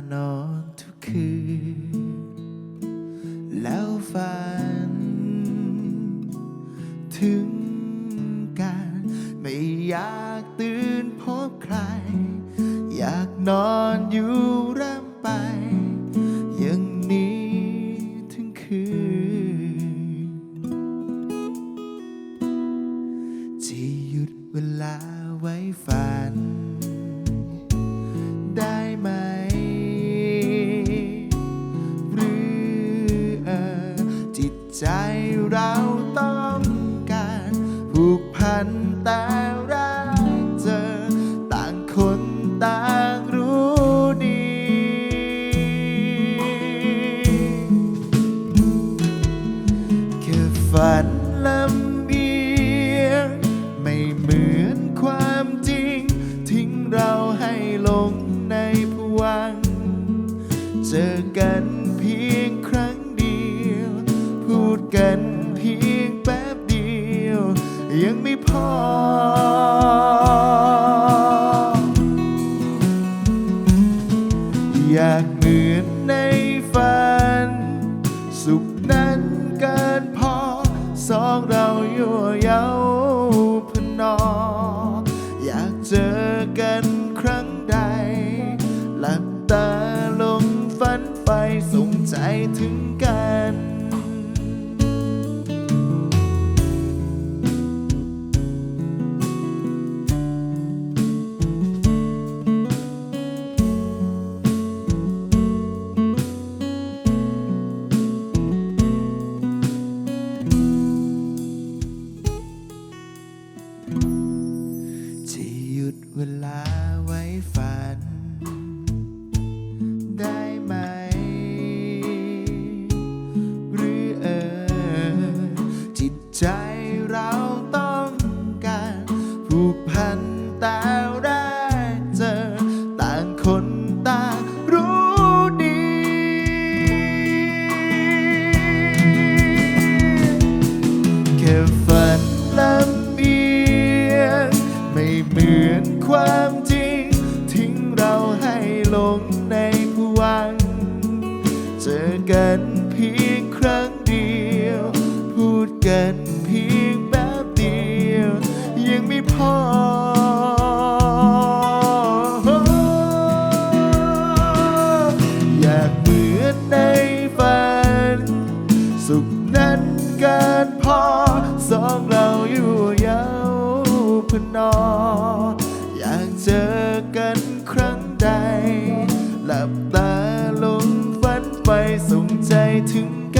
านอนทุกคืน แล้วฝัน ถึงกันไม่อยากตื่นพบใคร อยากนอนอยู่ร่ำไป อย่างนี้ถึงคืน ที่หยุดเวลาไว้ฝันันแต่รักเจอต่างคนต่างรู้ดี แค่ฝันลำเอียงไม่เหมือนความจริง ทิ้งเราให้หลงในผวัง เจอกันเพียงครั้งเดียว พูดกัน ยังไม่พอ อยากเหมือนในฝัน สุขนั้นเกินพอ สองเรายั่วเย้าพนอ อยากเจอกันครั้งใด หลับตาลงฝันไปส่งใจถึงกัน เวลาไว้ฝัน ได้ไหม หรือเออ จิตใจเราต้องการผูกพันแต่แรกเจอ ต่างคนต่างรู้ดี แค่ฝัน ความจริง ทิ้งเราให้หลงในผวัง เจอกันเพียงครั้งเดียว พูดกันเพียงแป๊บเดียว ยังไม่พออยากเหมือนในฝัน สุขนั้นเกินพอสองเราอยู่ย้าพนอ เจอกันครั้งใด หลับตาลงฝันไปส่งใจถึงกัน